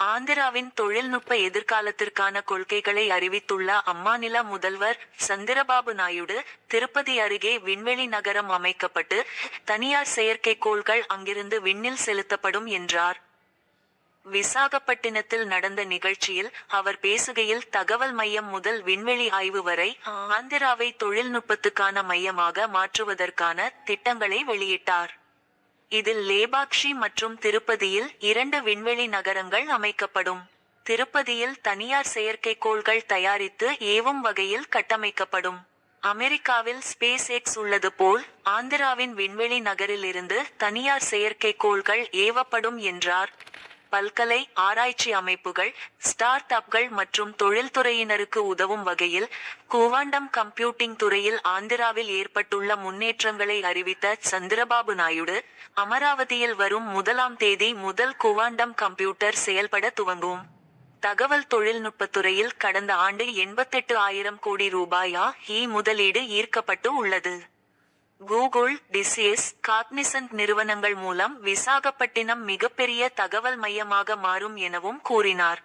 ஆந்திராவின் தொழில்நுட்ப எதிர்காலத்திற்கான கொள்கைகளை அறிவித்துள்ள அம்மாநில முதல்வர் சந்திரபாபு நாயுடு திருப்பதி அருகே விண்வெளி நகரம் அமைக்கப்பட்டு தனியார் செயற்கைக்கோள்கள் அங்கிருந்து விண்ணில் செலுத்தப்படும் என்றார். விசாகப்பட்டினத்தில் நடந்த நிகழ்ச்சியில் அவர் பேசுகையில் தகவல் மையம் முதல் விண்வெளி ஆய்வு வரை ஆந்திராவை தொழில்நுட்பத்துக்கான மையமாக மாற்றுவதற்கான திட்டங்களை வெளியிட்டார். இதில் லேபாக்ஷி மற்றும் திருப்பதியில் இரண்டு விண்வெளி நகரங்கள் அமைக்கப்படும். திருப்பதியில் தனியார் செயற்கைக்கோள்கள் தயாரித்து ஏவும் வகையில் கட்டமைக்கப்படும். அமெரிக்காவில் ஸ்பேஸ் எக்ஸ் உள்ளது போல் ஆந்திராவின் விண்வெளி நகரிலிருந்து தனியார் செயற்கைக்கோள்கள் ஏவப்படும் என்றார். பல்கலை ஆராய்ச்சி அமைப்புகள் ஸ்டார்ட் அப்கள் மற்றும் தொழில்துறையினருக்கு உதவும் வகையில் குவாண்டம் கம்ப்யூட்டிங் துறையில் ஆந்திராவில் ஏற்பட்டுள்ள முன்னேற்றங்களை அறிவித்த சந்திரபாபு நாயுடு அமராவதியில் வரும் முதலாம் தேதி முதல் குவாண்டம் கம்ப்யூட்டர் செயல்பட துவங்கும். தகவல் தொழில்நுட்பத்துறையில் கடந்த ஆண்டு எண்பத்தெட்டு ஆயிரம் கோடி ரூபாயா இ முதலீடு ஈர்க்கப்பட்டு உள்ளது. கூகுள் டிசிஎஸ் காக்னிசன்ட் நிறுவனங்கள் மூலம் விசாகப்பட்டினம் மிகப்பெரிய தகவல் மையமாக மாறும் எனவும் கூறினார்.